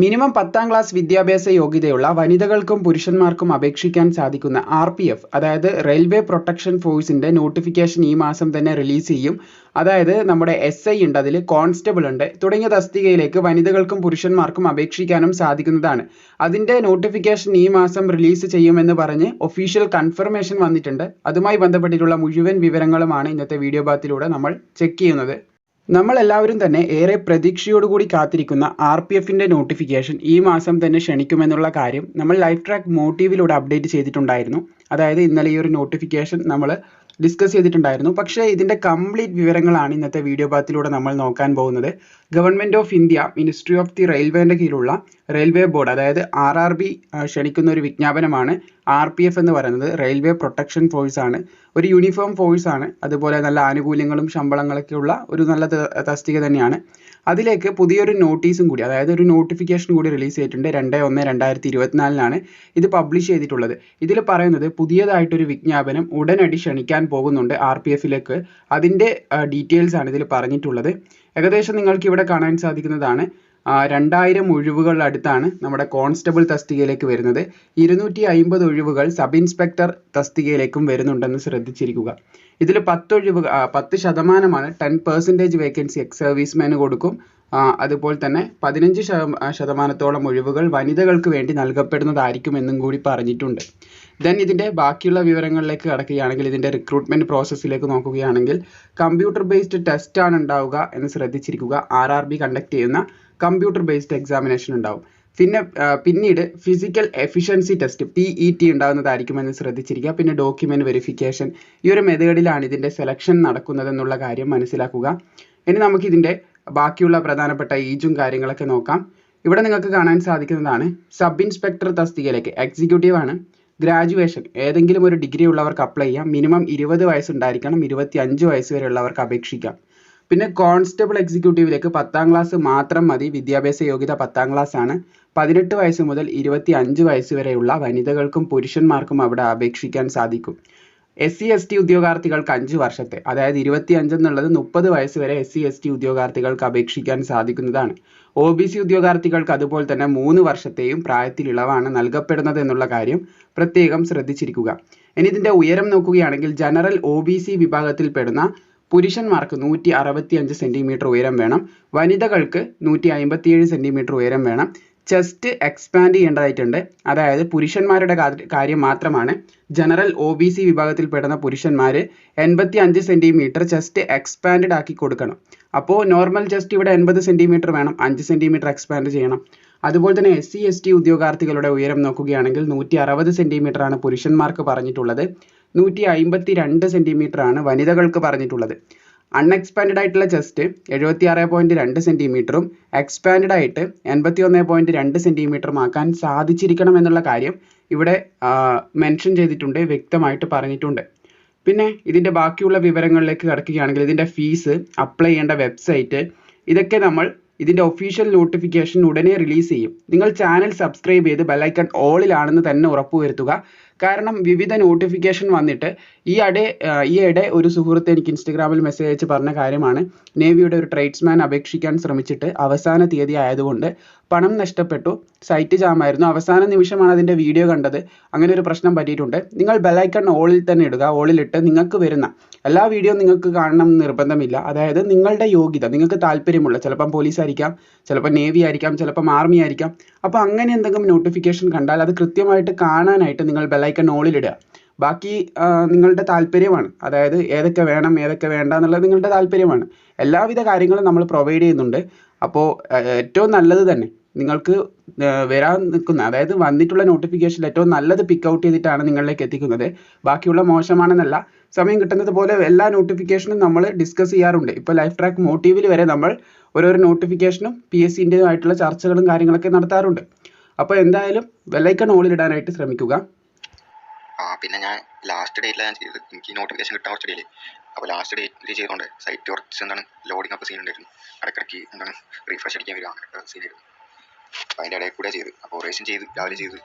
Minimum പത്താം class വിദ്യാഭ്യാസ യോഗ്യതയുള്ള വനിതകൾക്കും പുരുഷന്മാർക്കും അപേക്ഷിക്കാൻ സാധിക്കുന്ന ആർ പി എഫ് അതായത് റെയിൽവേ പ്രൊട്ടക്ഷൻ ഫോഴ്സിന്റെ നോട്ടിഫിക്കേഷൻ ഈ മാസം തന്നെ റിലീസ് ചെയ്യും. അതായത് നമ്മുടെ എസ് ഐ ഉണ്ട് അതിൽ കോൺസ്റ്റബിൾ ഉണ്ട്. തുടങ്ങിയ തസ്തികയിലേക്ക് വനിതകൾക്കും പുരുഷന്മാർക്കും അപേക്ഷിക്കാനും സാധിക്കുന്നതാണ്. അതിന്റെ നോട്ടിഫിക്കേഷൻ ഈ മാസം റിലീസ് ചെയ്യുമെന്ന് പറഞ്ഞ് ഒഫീഷ്യൽ കൺഫർമേഷൻ വന്നിട്ടുണ്ട്. അതുമായി ബന്ധപ്പെട്ടിട്ടുള്ള മുഴുവൻ വിവരങ്ങളുമാണ് ഇന്നത്തെ വീഡിയോ ഭാഗത്തിലൂടെ നമ്മൾ ചെക്ക് ചെയ്യുന്നത്. നമ്മൾ എല്ലാവരും തന്നെ ഏറെ പ്രതീക്ഷയോടുകൂടി കാത്തിരിക്കുന്ന ആർ പി എഫിന്റെ നോട്ടിഫിക്കേഷൻ ഈ മാസം തന്നെ ക്ഷണിക്കുമെന്നുള്ള കാര്യം നമ്മൾ ലൈഫ് ട്രാക്ക് മോട്ടീവിലൂടെ അപ്ഡേറ്റ് ചെയ്തിട്ടുണ്ടായിരുന്നു. അതായത് ഇന്നലെ ഈ ഒരു നോട്ടിഫിക്കേഷൻ നമ്മൾ ഡിസ്കസ് ചെയ്തിട്ടുണ്ടായിരുന്നു. പക്ഷേ ഇതിന്റെ കംപ്ലീറ്റ് വിവരങ്ങളാണ് ഇന്നത്തെ വീഡിയോ ഭാഗത്തിലൂടെ നമ്മൾ നോക്കാൻ പോകുന്നത്. Government of India ministry of the റെയിൽവേന്റെ കീഴിലുള്ള റെയിൽവേ ബോർഡ് അതായത് ആർ ആർ ബി ക്ഷണിക്കുന്ന ഒരു വിജ്ഞാപനമാണ് ആർ പി എഫ് എന്ന് പറയുന്നത്. റെയിൽവേ പ്രൊട്ടക്ഷൻ ഫോഴ്സ് ആണ്. ഒരു യൂണിഫോം ഫോഴ്സ് ആണ്. അതുപോലെ നല്ല ആനുകൂല്യങ്ങളും ശമ്പളങ്ങളൊക്കെ ഉള്ള ഒരു നല്ല തസ്തിക തന്നെയാണ്. അതിലേക്ക് പുതിയൊരു നോട്ടീസും കൂടി അതായത് ഒരു നോട്ടിഫിക്കേഷൻ കൂടി റിലീസ് ചെയ്തിട്ടുണ്ട്. രണ്ട് ഒന്ന് രണ്ടായിരത്തി ഇരുപത്തിനാലിനാണ് ഇത് പബ്ലിഷ് ചെയ്തിട്ടുള്ളത്. ഇതിൽ പറയുന്നത് പുതിയതായിട്ടൊരു വിജ്ഞാപനം ഉടനടി ക്ഷണിക്കാൻ പോകുന്നുണ്ട് ആർ പി എഫിലേക്ക് അതിന്റെ ഡീറ്റെയിൽസ് ആണ് ഇതിൽ പറഞ്ഞിട്ടുള്ളത്. ഏകദേശം നിങ്ങൾക്ക് ഇവിടെ കാണാൻ സാധിക്കുന്നതാണ്. രണ്ടായിരം ഒഴിവുകൾ അടുത്താണ് നമ്മുടെ കോൺസ്റ്റബിൾ തസ്തികയിലേക്ക് വരുന്നത്. ഇരുന്നൂറ്റി അയിമ്പത് ഒഴിവുകൾ സബ് ഇൻസ്പെക്ടർ തസ്തികയിലേക്കും വരുന്നുണ്ടെന്ന് ശ്രദ്ധിച്ചിരിക്കുക. ഇതിൽ പത്ത് ഒഴിവ് ആ, പത്ത് ശതമാനമാണ് ടെൻ പെർസെന്റേജ് വേക്കൻസി എക്സ് സർവീസ്മാന് കൊടുക്കും. അതുപോലെ തന്നെ പതിനഞ്ച് ശതമാനത്തോളം ഒഴിവുകൾ വനിതകൾക്ക് വേണ്ടി നൽകപ്പെടുന്നതായിരിക്കും എന്നും കൂടി പറഞ്ഞിട്ടുണ്ട്. ദെൻ ഇതിന്റെ ബാക്കിയുള്ള വിവരങ്ങളിലേക്ക് കടക്കുകയാണെങ്കിൽ ഇതിന്റെ റിക്രൂട്ട്മെന്റ് പ്രോസസ്സിലേക്ക് നോക്കുകയാണെങ്കിൽ കമ്പ്യൂട്ടർ ബേസ്ഡ് ടെസ്റ്റ് ആണ് ഉണ്ടാവുക എന്ന് ശ്രദ്ധിച്ചിരിക്കുക. ആർ ആർ ബി കണ്ടക്ട് ചെയ്യുന്ന കമ്പ്യൂട്ടർ ബേസ്ഡ് എക്സാമിനേഷൻ ഉണ്ടാവും. പിന്നെ പിന്നീട് physical efficiency test P E T ശ്രദ്ധിച്ചിരിക്കുക. പിന്നെ ഡോക്യുമെന്റ് വെരിഫിക്കേഷൻ ഈ ഒരു മെത്തേഡിലാണ് ഇതിന്റെ സെലക്ഷൻ നടക്കുന്നതെന്നുള്ള കാര്യം മനസ്സിലാക്കുക. ഇനി നമുക്ക് ഇതിന്റെ ബാക്കിയുള്ള പ്രധാനപ്പെട്ട ഈജും കാര്യങ്ങളൊക്കെ നോക്കാം. ഇവിടെ നിങ്ങൾക്ക് കാണാൻ സാധിക്കുന്നതാണ് സബ് ഇൻസ്പെക്ടർ തസ്തികയിലേക്ക്. എക്സിക്യൂട്ടീവ് ആണ്. ഗ്രാജുവേഷൻ ഏതെങ്കിലും ഒരു ഡിഗ്രി ഉള്ളവർക്ക് അപ്ലൈ ചെയ്യാം. മിനിമം ഇരുപത് വയസ്സുണ്ടായിരിക്കണം. ഇരുപത്തി അഞ്ച് വയസ്സ് വരെ ഉള്ളവർക്ക് അപേക്ഷിക്കാം. പിന്നെ കോൺസ്റ്റബിൾ എക്സിക്യൂട്ടീവിലേക്ക് പത്താം ക്ലാസ് മാത്രം മതി. വിദ്യാഭ്യാസ യോഗ്യത പത്താം ക്ലാസ് ആണ്. പതിനെട്ട് വയസ്സ് മുതൽ ഇരുപത്തി അഞ്ച് വയസ്സ് വരെയുള്ള വനിതകൾക്കും പുരുഷന്മാർക്കും അവിടെ അപേക്ഷിക്കാൻ സാധിക്കും. എസ് സി എസ് ടി ഉദ്യോഗാർത്ഥികൾക്ക് അഞ്ച് വർഷത്തെ അതായത് ഇരുപത്തി അഞ്ച് എന്നുള്ളത് മുപ്പത് വയസ്സ് വരെ എസ് സി എസ് ടി ഉദ്യോഗാർത്ഥികൾക്ക് അപേക്ഷിക്കാൻ സാധിക്കുന്നതാണ്. ഒ ബി സി ഉദ്യോഗാർത്ഥികൾക്ക് അതുപോലെ തന്നെ മൂന്ന് വർഷത്തെയും പ്രായത്തിൽ ഇളവാണ് നൽകപ്പെടുന്നത് എന്നുള്ള കാര്യം പ്രത്യേകം ശ്രദ്ധിച്ചിരിക്കുക. ഇനി ഇതിന്റെ ഉയരം നോക്കുകയാണെങ്കിൽ ജനറൽ ഒ ബി സി വിഭാഗത്തിൽപ്പെടുന്ന പുരുഷന്മാർക്ക് നൂറ്റി അറുപത്തി അഞ്ച് സെന്റിമീറ്റർ ഉയരം വേണം. വനിതകൾക്ക് നൂറ്റി അമ്പത്തിയേഴ് സെന്റിമീറ്റർ ഉയരം വേണം. ചെസ്റ്റ് എക്സ്പാൻഡ് ചെയ്യേണ്ടതായിട്ടുണ്ട്. അതായത് പുരുഷന്മാരുടെ കാര്യം മാത്രമാണ്. ജനറൽ ഒ ബി സി വിഭാഗത്തിൽ പെടുന്ന പുരുഷന്മാർ എൺപത്തി അഞ്ച് സെന്റിമീറ്റർ ചെസ്റ്റ് എക്സ്പാൻഡ് ആക്കി കൊടുക്കണം. അപ്പോൾ നോർമൽ ചെസ്റ്റ് ഇവിടെ എൺപത് സെന്റിമീറ്റർ വേണം. അഞ്ച് സെന്റിമീറ്റർ എക്സ്പാൻഡ് ചെയ്യണം. അതുപോലെ തന്നെ എസ് സി എസ് ടി ഉദ്യോഗാർത്ഥികളുടെ ഉയരം നോക്കുകയാണെങ്കിൽ നൂറ്റി അറുപത് ആണ് പുരുഷന്മാർക്ക് പറഞ്ഞിട്ടുള്ളത്. നൂറ്റി അമ്പത്തി രണ്ട് ആണ് വനിതകൾക്ക് പറഞ്ഞിട്ടുള്ളത്. അൺഎക്സ്പാൻഡ് ആയിട്ടുള്ള ചെസ്റ്റ് എഴുപത്തി ആറ് പോയിന്റ് രണ്ട് സെന്റിമീറ്ററും എക്സ്പാൻഡ് ആയിട്ട് എൺപത്തി ഒന്ന് പോയിന്റ് രണ്ട് സെന്റിമീറ്ററും ആക്കാൻ സാധിച്ചിരിക്കണം എന്നുള്ള കാര്യം ഇവിടെ മെൻഷൻ ചെയ്തിട്ടുണ്ട് വ്യക്തമായിട്ട് പറഞ്ഞിട്ടുണ്ട്. പിന്നെ ഇതിന്റെ ബാക്കിയുള്ള വിവരങ്ങളിലേക്ക് കിടക്കുകയാണെങ്കിൽ ഇതിന്റെ ഫീസ് അപ്ലൈ ചെയ്യേണ്ട വെബ്സൈറ്റ് ഇതൊക്കെ നമ്മൾ ഇതിന്റെ ഒഫീഷ്യൽ നോട്ടിഫിക്കേഷൻ ഉടനെ റിലീസ് ചെയ്യും. നിങ്ങൾ ചാനൽ സബ്സ്ക്രൈബ് ചെയ്ത് ബെല്ലൈക്കൺ ഓളിലാണെന്ന് തന്നെ ഉറപ്പുവരുത്തുക. കാരണം വിവിധ നോട്ടിഫിക്കേഷൻ വന്നിട്ട് ഈ അടെ ആ, ഈ ഇടെ ഒരു സുഹൃത്ത് എനിക്ക് ഇൻസ്റ്റഗ്രാമിൽ മെസ്സേജ് അയച്ച് പറഞ്ഞ കാര്യമാണ്. നേവിയുടെ ഒരു ട്രേഡ്സ്മാൻ അപേക്ഷിക്കാൻ ശ്രമിച്ചിട്ട് അവസാന തീയതി ആയതുകൊണ്ട് പണം നഷ്ടപ്പെട്ടു. സൈറ്റ് ജാമായിരുന്നു അവസാന നിമിഷമാണ് അതിന്റെ വീഡിയോ കണ്ടത്. അങ്ങനെ ഒരു പ്രശ്നം പറ്റിയിട്ടുണ്ട്. നിങ്ങൾ ബെലൈക്കൺ ഓളിൽ തന്നെ ഇടുക. ഓളിലിട്ട് നിങ്ങൾക്ക് വരുന്ന എല്ലാ വീഡിയോ നിങ്ങൾക്ക് കാണണം എന്ന് നിർബന്ധമില്ല. അതായത് നിങ്ങളുടെ യോഗ്യത നിങ്ങൾക്ക് താല്പര്യമുള്ള ചിലപ്പം പോലീസ് ആയിരിക്കാം ചിലപ്പോൾ നേവി ആയിരിക്കാം ചിലപ്പം ആർമി ആയിരിക്കാം. അപ്പോൾ അങ്ങനെ എന്തെങ്കിലും നോട്ടിഫിക്കേഷൻ കണ്ടാൽ അത് കൃത്യമായിട്ട് കാണാനായിട്ട് നിങ്ങൾ ബെല്ലൈക്കൺ ഓളിലിടുക ബാക്കി നിങ്ങളുടെ താല്പര്യമാണ്. അതായത് ഏതൊക്കെ വേണം ഏതൊക്കെ വേണ്ട എന്നുള്ളത് നിങ്ങളുടെ താല്പര്യമാണ്. എല്ലാവിധ കാര്യങ്ങളും നമ്മൾ പ്രൊവൈഡ് ചെയ്യുന്നുണ്ട്. അപ്പോൾ ഏറ്റവും നല്ലത് തന്നെ നിങ്ങൾക്ക് വരാൻ നിൽക്കുന്ന അതായത് വന്നിട്ടുള്ള നോട്ടിഫിക്കേഷനിൽ ഏറ്റവും നല്ലത് പിക്ക് ഔട്ട് ചെയ്തിട്ടാണ് നിങ്ങളിലേക്ക് എത്തിക്കുന്നത്. ബാക്കിയുള്ള മോശമാണെന്നല്ല സമയം കിട്ടുന്നത് പോലെ എല്ലാ നോട്ടിഫിക്കേഷനും നമ്മൾ ഡിസ്കസ് ചെയ്യാറുണ്ട്. ഇപ്പോൾ ലൈഫ് ട്രാക്ക് മോട്ടീവിൽ വരെ നമ്മൾ ഓരോരോ നോട്ടിഫിക്കേഷനും പി എസ് സിന്റെതുമായിട്ടുള്ള ചർച്ചകളും കാര്യങ്ങളൊക്കെ നടത്താറുണ്ട്. അപ്പോൾ എന്തായാലും ബെല്ലൈക്കൺ ഓളിലിടാനായിട്ട് ശ്രമിക്കുക. ആ പിന്നെ ഞാൻ ലാസ്റ്റ് ഡേറ്റിലാണ് ഞാൻ ചെയ്തത്. എനിക്ക് നോട്ടിഫിക്കേഷൻ കിട്ടാൻ കുറച്ച് അപ്പൊ അപ്പോൾ ലാസ്റ്റ് ഡേറ്റിൽ ചെയ്തുകൊണ്ട് സൈറ്റ് കുറച്ച് എന്താണ് ലോഡിംഗ് ഒക്കെ സീൻ ഉണ്ടായിരുന്നു. ഇടയ്ക്കിടയ്ക്ക് എന്താണ് റീഫ്രഷ് അടിക്കാൻ വരിക അങ്ങനത്തെ സീനായിരുന്നു അപ്പോൾ അതിന്റെ ഇടയിൽ കൂടെ ചെയ്ത്. അപ്പോൾ ഓറേഷൻ ചെയ്ത് രാവിലെ ചെയ്ത്.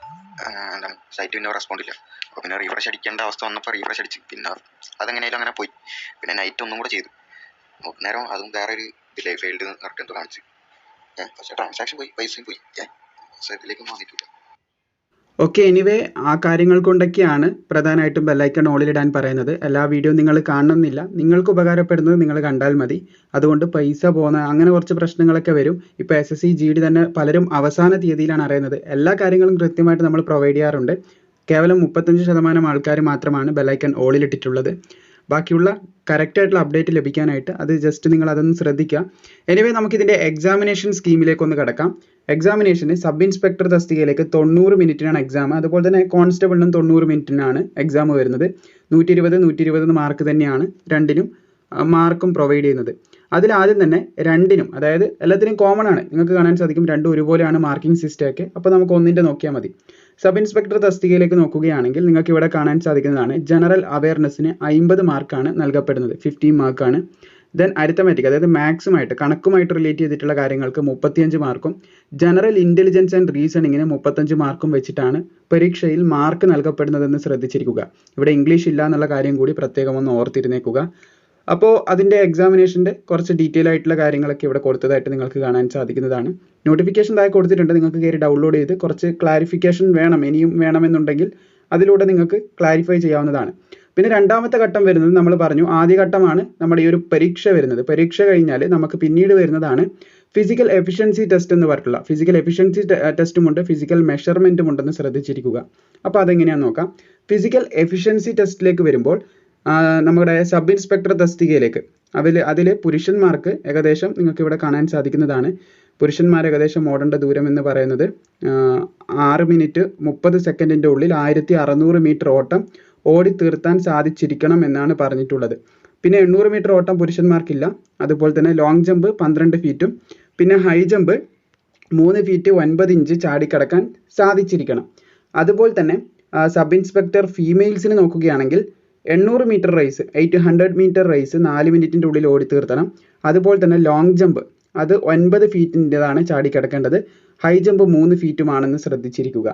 എന്താണ് സൈറ്റ് പിന്നെ റെസ്പോണ്ട് ഇല്ല. അപ്പോൾ പിന്നെ റീഫ്രഷ് അടിക്കേണ്ട അവസ്ഥ വന്നപ്പോൾ റീഫ്രഷ് അടിച്ച്. പിന്നെ അതെങ്ങനെയായാലും അങ്ങനെ പോയി. പിന്നെ നൈറ്റ് ഒന്നും കൂടെ ചെയ്തു. നേരം അതും വേറെ ഒരു ഇതില്ലേ ഫെയിൽഡ് പറഞ്ഞിട്ട് എന്തോ കാണിച്ച്. പക്ഷേ ട്രാൻസാക്ഷൻ പോയി പൈസയും പോയി. ഏഹ് ഇതിലേക്കൊന്നും വന്നിട്ടില്ല. ഓക്കെ എനിവേ ആ കാര്യങ്ങൾ കൊണ്ടൊക്കെയാണ് പ്രധാനമായിട്ടും ബെല്ലൈക്കൺ ഓളിലിടാൻ പറയുന്നത്. എല്ലാ വീഡിയോ നിങ്ങൾ കാണണമെന്നില്ല. നിങ്ങൾക്ക് ഉപകാരപ്പെടുന്നത് നിങ്ങൾ കണ്ടാൽ മതി. അതുകൊണ്ട് പൈസ പോകുന്ന അങ്ങനെ കുറച്ച് പ്രശ്നങ്ങളൊക്കെ വരും. ഇപ്പോൾ എസ് എസ് തന്നെ പലരും അവസാന തീയതിയിലാണ് അറിയുന്നത്. എല്ലാ കാര്യങ്ങളും കൃത്യമായിട്ട് നമ്മൾ പ്രൊവൈഡ് ചെയ്യാറുണ്ട്. കേവലം മുപ്പത്തഞ്ച് ശതമാനം ആൾക്കാർ മാത്രമാണ് ബെല്ലൈക്കൺ ഓളിലിട്ടിട്ടുള്ളത്. ബാക്കിയുള്ള കറക്റ്റായിട്ടുള്ള അപ്ഡേറ്റ് ലഭിക്കാനായിട്ട് അത് ജസ്റ്റ് നിങ്ങൾ അതൊന്ന് ശ്രദ്ധിക്കുക. എനിവേ നമുക്കിതിന്റെ എക്സാമിനേഷൻ സ്കീമിലേക്ക് ഒന്ന് കിടക്കാം. എക്സാമിനേഷന് സബ് ഇൻസ്പെക്ടർ തസ്തികയിലേക്ക് തൊണ്ണൂറ് മിനിറ്റിനാണ് എക്സാം അതുപോലെ തന്നെ കോൺസ്റ്റബിളിനും തൊണ്ണൂറ് മിനിറ്റിനാണ് എക്സാം വരുന്നത്. നൂറ്റി ഇരുപത് നൂറ്റി ഇരുപത് മാർക്ക് തന്നെയാണ് രണ്ടിനും മാർക്കും പ്രൊവൈഡ് ചെയ്യുന്നത്. അതിൽ ആദ്യം തന്നെ രണ്ടിനും അതായത് എല്ലാത്തിനും കോമൺ ആണ്. നിങ്ങൾക്ക് കാണാൻ സാധിക്കും രണ്ടും ഒരുപോലെയാണ് മാർക്കിംഗ് സിസ്റ്റം ഒക്കെ. അപ്പോൾ നമുക്ക് ഒന്നിന്റെ നോക്കിയാൽ മതി. സബ് ഇൻസ്പെക്ടർ തസ്തികയിലേക്ക് നോക്കുകയാണെങ്കിൽ നിങ്ങൾക്ക് ഇവിടെ കാണാൻ സാധിക്കുന്നതാണ് ജനറൽ അവയർനെസ്സിന് അമ്പത് മാർക്കാണ് നൽകപ്പെടുന്നത്. ഫിഫ്റ്റീൻ മാർക്കാണ് ദെൻ അരിത്തമാറ്റിക് അതായത് മാത്സുമായിട്ട് കണക്കുമായിട്ട് റിലേറ്റ് ചെയ്തിട്ടുള്ള കാര്യങ്ങൾക്ക് മുപ്പത്തിയഞ്ച് മാർക്കും ജനറൽ ഇന്റലിജൻസ് ആൻഡ് റീസണിങ്ങിന് മുപ്പത്തഞ്ച് മാർക്കും വെച്ചിട്ടാണ് പരീക്ഷയിൽ മാർക്ക് നൽകപ്പെടുന്നതെന്ന് ശ്രദ്ധിച്ചിരിക്കുക. ഇവിടെ ഇംഗ്ലീഷ് ഇല്ല എന്നുള്ള കാര്യം കൂടി പ്രത്യേകം ഒന്ന് ഓർത്തിരുന്നേക്കുക അപ്പോൾ അതിന്റെ എക്സാമിനേഷന്റെ കുറച്ച് ഡീറ്റെയിൽ ആയിട്ടുള്ള കാര്യങ്ങളൊക്കെ ഇവിടെ കൊടുത്തതായിട്ട് നിങ്ങൾക്ക് കാണാൻ സാധിക്കുന്നതാണ്. നോട്ടിഫിക്കേഷൻ താഴെ കൊടുത്തിട്ടുണ്ട് നിങ്ങൾക്ക് കയറി ഡൗൺലോഡ് ചെയ്ത് കുറച്ച് ക്ലാരിഫിക്കേഷൻ വേണം ഇനിയും വേണമെന്നുണ്ടെങ്കിൽ അതിലൂടെ നിങ്ങൾക്ക് ക്ലാരിഫൈ ചെയ്യാവുന്നതാണ്. പിന്നെ രണ്ടാമത്തെ ഘട്ടം വരുന്നത് നമ്മൾ പറഞ്ഞു ആദ്യ ഘട്ടമാണ് നമ്മുടെ ഈ ഒരു പരീക്ഷ വരുന്നത്. പരീക്ഷ കഴിഞ്ഞാൽ നമുക്ക് പിന്നീട് വരുന്നതാണ് ഫിസിക്കൽ എഫിഷ്യൻസി ടെസ്റ്റ് എന്ന് പറഞ്ഞിട്ടുള്ള. ഫിസിക്കൽ എഫിഷ്യൻസി ടെസ്റ്റും ഉണ്ട് ഫിസിക്കൽ മെഷർമെന്റും ഉണ്ടെന്ന് ശ്രദ്ധിച്ചിരിക്കുക. അപ്പോൾ അതെങ്ങനെയാണെന്ന് നോക്കാം. ഫിസിക്കൽ എഫിഷ്യൻസി ടെസ്റ്റിലേക്ക് വരുമ്പോൾ നമ്മുടെ സബ് ഇൻസ്പെക്ടർ തസ്തികയിലേക്ക് അതിൽ അതിൽ പുരുഷന്മാർക്ക് ഏകദേശം നിങ്ങൾക്ക് ഇവിടെ കാണാൻ സാധിക്കുന്നതാണ്. പുരുഷന്മാർ ഏകദേശം ഓടേണ്ട ദൂരം എന്ന് പറയുന്നത് ആറ് മിനിറ്റ് മുപ്പത് സെക്കൻഡിന്റെ ഉള്ളിൽ ആയിരത്തി അറുന്നൂറ് മീറ്റർ ഓട്ടം ഓടി തീർത്താൻ സാധിച്ചിരിക്കണം എന്നാണ് പറഞ്ഞിട്ടുള്ളത്. പിന്നെ എണ്ണൂറ് മീറ്റർ ഓട്ടം പുരുഷന്മാർക്കില്ല. അതുപോലെ തന്നെ ലോങ് ജമ്പ് പന്ത്രണ്ട് ഫീറ്റും പിന്നെ ഹൈ ജമ്പ് മൂന്ന് ഫീറ്റ് ഒൻപത് ഇഞ്ച് ചാടിക്കടക്കാൻ സാധിച്ചിരിക്കണം. അതുപോലെ തന്നെ സബ് ഇൻസ്പെക്ടർ ഫീമെയിൽസിന് നോക്കുകയാണെങ്കിൽ എണ്ണൂറ് metre race eight hundred metre race നാല് മിനിറ്റിന്റെ ഉള്ളിൽ ഓടി തീർത്തണം അതുപോലെ തന്നെ ലോങ് ജമ്പ് അത് ഒൻപത് ഫീറ്റിന്റെതാണ് ചാടിക്കടക്കേണ്ടത്. ഹൈ ജമ്പ് മൂന്ന് ഫീറ്റുമാണെന്ന് ശ്രദ്ധിച്ചിരിക്കുക.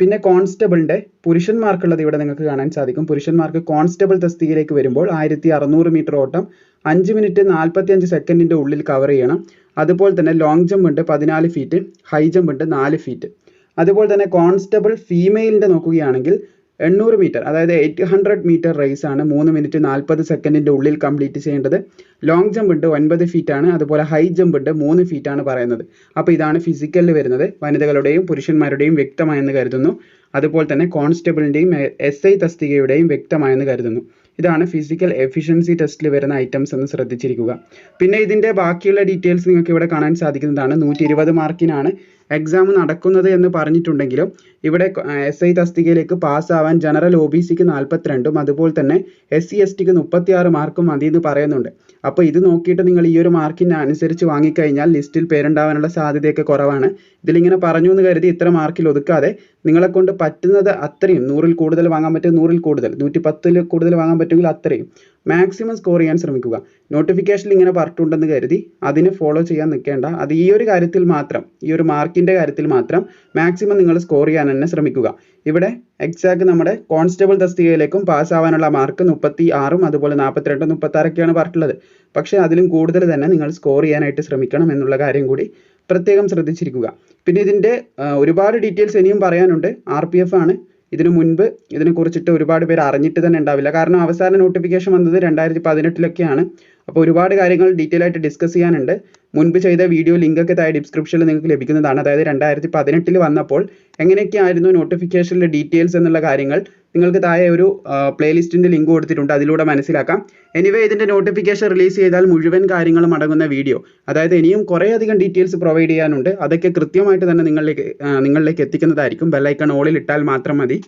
പിന്നെ കോൺസ്റ്റബിളിന്റെ പുരുഷന്മാർക്കുള്ളത് ഇവിടെ നിങ്ങൾക്ക് കാണാൻ സാധിക്കും. പുരുഷന്മാർക്ക് കോൺസ്റ്റബിൾ തസ്തികയിലേക്ക് വരുമ്പോൾ ആയിരത്തി അറുന്നൂറ് മീറ്റർ ഓട്ടം അഞ്ച് മിനിറ്റ് നാൽപ്പത്തി അഞ്ച് സെക്കൻഡിന്റെ ഉള്ളിൽ കവർ ചെയ്യണം. അതുപോലെ തന്നെ ലോങ് ജമ്പ് ഉണ്ട് പതിനാല് ഫീറ്റ് ഹൈ ജമ്പ് ഉണ്ട് നാല് ഫീറ്റ് അതുപോലെ തന്നെ കോൺസ്റ്റബിൾ ഫീമെയിലിന്റെ നോക്കുകയാണെങ്കിൽ എണ്ണൂറ് മീറ്റർ അതായത് എയ്റ്റ് ഹൺഡ്രഡ് മീറ്റർ റേസ് ആണ്. മൂന്ന് മിനിറ്റ് നാൽപ്പത് സെക്കൻഡിന്റെ ഉള്ളിൽ കംപ്ലീറ്റ് ചെയ്യേണ്ടത്. ലോങ് ജമ്പ് ഉണ്ട് ഒൻപത് ആണ്. അതുപോലെ ഹൈ ജമ്പ് ഉണ്ട് മൂന്ന് ആണ് പറയുന്നത്. അപ്പോൾ ഇതാണ് ഫിസിക്കലിൽ വരുന്നത്. വനിതകളുടെയും പുരുഷന്മാരുടെയും വ്യക്തമായെന്ന് കരുതുന്നു. അതുപോലെ തന്നെ കോൺസ്റ്റബിളിന്റെയും എസ് ഐ തസ്തികയുടെയും വ്യക്തമായെന്ന് കരുതുന്നു. ഇതാണ് ഫിസിക്കൽ എഫിഷ്യൻസി ടെസ്റ്റിൽ വരുന്ന ഐറ്റംസ് എന്ന് ശ്രദ്ധിച്ചിരിക്കുക. പിന്നെ ഇതിന്റെ ബാക്കിയുള്ള ഡീറ്റെയിൽസ് നിങ്ങൾക്ക് ഇവിടെ കാണാൻ സാധിക്കുന്നതാണ്. നൂറ്റി ഇരുപത് മാർക്കിനാണ് എക്സാം നടക്കുന്നത് എന്ന് പറഞ്ഞിട്ടുണ്ടെങ്കിലും ഇവിടെ എസ് ഐ തസ്തികയിലേക്ക് പാസ്സാവാൻ ജനറൽ ഒ ബി സിക്ക് നാൽപ്പത്തിരണ്ടും അതുപോലെ തന്നെ എസ് സി എസ് ടിക്ക് മുപ്പത്തിയാറ് മാർക്കും മതി എന്ന് പറയുന്നുണ്ട്. അപ്പോൾ ഇത് നോക്കിയിട്ട് നിങ്ങൾ ഈ ഒരു മാർക്കിന് അനുസരിച്ച് വാങ്ങിക്കഴിഞ്ഞാൽ ലിസ്റ്റിൽ പേരുണ്ടാവാനുള്ള സാധ്യതയൊക്കെ കുറവാണ്. ഇതിലിങ്ങനെ പറഞ്ഞു എന്ന് കരുതി ഇത്ര മാർക്കിൽ ഒതുക്കാതെ നിങ്ങളെ കൊണ്ട് പറ്റുന്നത് അത്രയും. നൂറിൽ കൂടുതൽ വാങ്ങാൻ പറ്റും നൂറിൽ കൂടുതൽ. നൂറ്റി പത്തിൽ കൂടുതൽ വാങ്ങാൻ പറ്റുമെങ്കിൽ അത്രയും. മാക്സിമം സ്കോർ ചെയ്യാൻ ശ്രമിക്കുക. നോട്ടിഫിക്കേഷനിൽ ഇങ്ങനെ പറഞ്ഞിട്ടുണ്ടെന്ന് കരുതി അതിനെ ഫോളോ ചെയ്യാൻ നിൽക്കേണ്ട. അത് ഈ ഒരു കാര്യത്തിൽ മാത്രം ഈ ഒരു മാർക്കിന്റെ കാര്യത്തിൽ മാത്രം മാക്സിമം നിങ്ങൾ സ്കോർ ചെയ്യാൻ തന്നെ ശ്രമിക്കുക. ഇവിടെ എക്സാക്ട് നമ്മുടെ കോൺസ്റ്റബിൾ തസ്തികയിലേക്കും പാസ്സാവാനുള്ള മാർക്ക് മുപ്പത്തി ആറും അതുപോലെ നാൽപ്പത്തിരണ്ടും മുപ്പത്താറൊക്കെയാണ് പറഞ്ഞിട്ടുള്ളത്. പക്ഷേ അതിലും കൂടുതൽ തന്നെ നിങ്ങൾ സ്കോർ ചെയ്യാനായിട്ട് ശ്രമിക്കണം എന്നുള്ള കാര്യം കൂടി പ്രത്യേകം ശ്രദ്ധിച്ചിരിക്കുക. പിന്നെ ഇതിന്റെ ഒരുപാട് ഡീറ്റെയിൽസ് ഇനിയും പറയാനുണ്ട്. ആർ പി എഫ് ആണ്. ഇതിനു മുൻപ് ഇതിനെക്കുറിച്ചിട്ട് ഒരുപാട് പേര് അറിഞ്ഞിട്ട് തന്നെ ഉണ്ടാവില്ല. കാരണം അവസാന നോട്ടിഫിക്കേഷൻ വന്നത് രണ്ടായിരത്തി പതിനെട്ടിലൊക്കെയാണ്. അപ്പോൾ ഒരുപാട് കാര്യങ്ങൾ ഡീറ്റെയിൽ ആയിട്ട് ഡിസ്കസ് ചെയ്യാനുണ്ട്. മുൻപ് ചെയ്ത വീഡിയോ ലിങ്കൊക്കെ താഴെ ഡിസ്ക്രിപ്ഷനിൽ നിങ്ങൾക്ക് ലഭിക്കുന്നതാണ്. അതായത് രണ്ടായിരത്തി പതിനെട്ടിൽ വന്നപ്പോൾ എങ്ങനെയൊക്കെയായിരുന്നു നോട്ടിഫിക്കേഷനിലെ ഡീറ്റെയിൽസ് എന്നുള്ള കാര്യങ്ങൾ നിങ്ങൾക്ക് താഴെ ഒരു പ്ലേലിസ്റ്റിന്റെ ലിങ്ക് കൊടുത്തിട്ടുണ്ട്. അതിലൂടെ മനസ്സിലാക്കാം. എനിവേ ഇതിന്റെ നോട്ടിഫിക്കേഷൻ റിലീസ് ചെയ്താൽ മുഴുവൻ കാര്യങ്ങളും അടങ്ങുന്ന വീഡിയോ. അതായത് ഇനിയും കുറേയധികം ഡീറ്റെയിൽസ് പ്രൊവൈഡ് ചെയ്യാനുണ്ട്. അതൊക്കെ കൃത്യമായിട്ട് തന്നെ നിങ്ങളിലേക്ക് നിങ്ങളിലേക്ക് എത്തിക്കുന്നതായിരിക്കും. ബെല്ലൈക്കൺ ഓളിൽ ഇട്ടാൽ മാത്രം മതി.